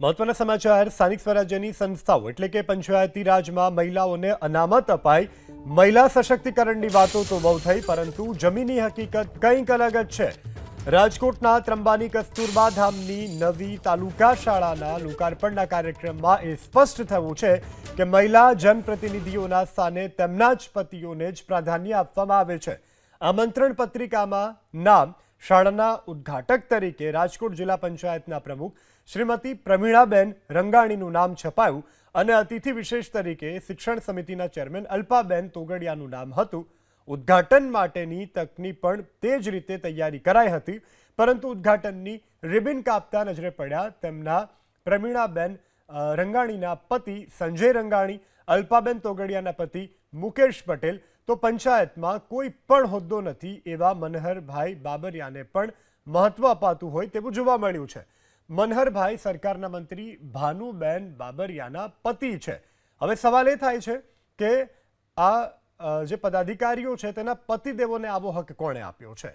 મહત્વના સમાચાર, સ્થાનિક સ્વરાજ્યની સંસ્થાઓ એટલે કે પંચાયતી રાજમાં મહિલાઓને અનામત અપાઈ. મહિલા સશક્તિકરણની વાતો તો બહુ થઈ, પરંતુ જમીની હકીકત કંઈક અલગ જ છે. રાજકોટના ત્રંબાની કસ્તુરબા ધામની નવી તાલુકા શાળાના લોકાર્પણના કાર્યક્રમમાં એ સ્પષ્ટ થયું છે કે મહિલા જનપ્રતિનિધિઓના સ્થાને તેમના જ પતિઓને જ પ્રાધાન્ય આપવામાં આવે છે. આમંત્રણ પત્રિકામાં નામ શાળાના ઉદ્ઘાટક તરીકે રાજકોટ જિલ્લા પંચાયતના પ્રમુખ શ્રીમતી પ્રમીણાબેન રંગાણીનું નામ છપાયું અને અતિથિ વિશેષ તરીકે શિક્ષણ સમિતિના ચેરમેન અલ્પાબેન તોગડિયાનું નામ હતું. ઉદ્ઘાટન માટેની તકની પણ તે જ રીતે તૈયારી કરાઈ હતી પરંતુ ઉદ્ઘાટનની રિબિન કાપતા નજરે પડ્યા તેમના પ્રમીળાબેન અ, રંગાણીના પતિ સંજય રંગાણી, અલ્પાબેન તોગડિયાના પતિ મુકેશ પટેલ. તો પંચાયતમાં કોઈ પણ હોદ્દો નથી એવા મનહરભાઈ બાબરિયાને પણ મહત્વ અપાતું હોય તેવું જોવા મળ્યું છે. મનહરભાઈ સરકારના મંત્રી ભાનુબેન બાબરિયાના પતિ છે. હવે સવાલ એ થાય છે કે આ જે પદાધિકારીઓ છે તેના પતિદેવોને આવો હક કોણે આપ્યો છે?